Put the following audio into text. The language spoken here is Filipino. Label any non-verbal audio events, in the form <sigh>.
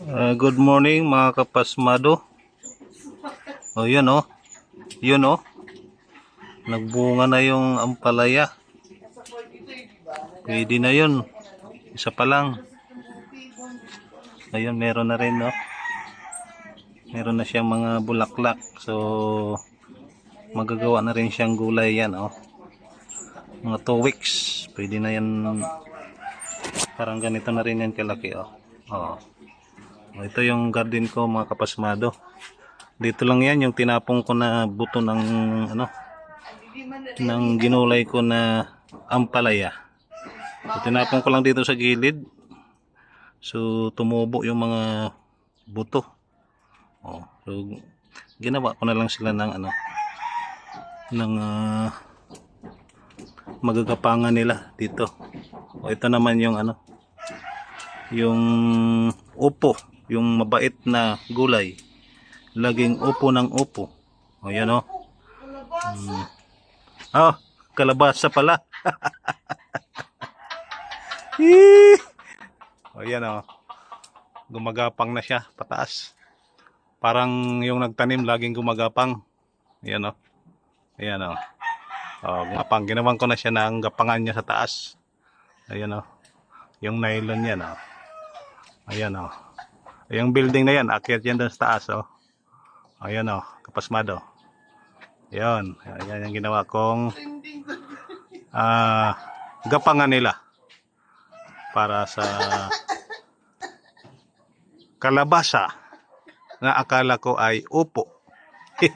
Uh, good morning mga kapasmado. O yun o. Yun o. Nagbunga na yung ampalaya. Pwede na yun. Isa pa lang. Ayun, meron na rin no. Meron na siyang mga bulaklak. So, magagawa na rin siyang gulay yan oh. Mga 2 weeks. Pwede na yan. Parang ganito na rin yan kalaki oh. Oo. Oh, ito yung garden ko mga kapasmado. Dito lang yan yung tinapong ko na buto ng ano ng ginulay ko na ampalaya. So, tinapong ko lang dito sa gilid. So tumubo yung mga buto. Oh, so ginawa ko na lang sila ng ano ng ah, magagapangan nila dito. O ito naman yung ano yung upo, yung mabait na gulay. Laging upo ng upo. O yan o. Hmm. Ah, kalabasa pala. <laughs> O yan o. Gumagapang na siya, pataas. Parang yung nagtanim laging gumagapang. Ayan o. Ayan o. O, gumapang. Ginawan ko na siya ng gapangan niya sa taas. Ayan o. Yung nylon yan o. Ayan o. Yung building na yan, akyat yan doon sa taas o. Ayan o, kapasmado. Ayan, ayan yung ginawa kong ah gapangan nila para sa kalabasa na akala ko ay upo. <laughs>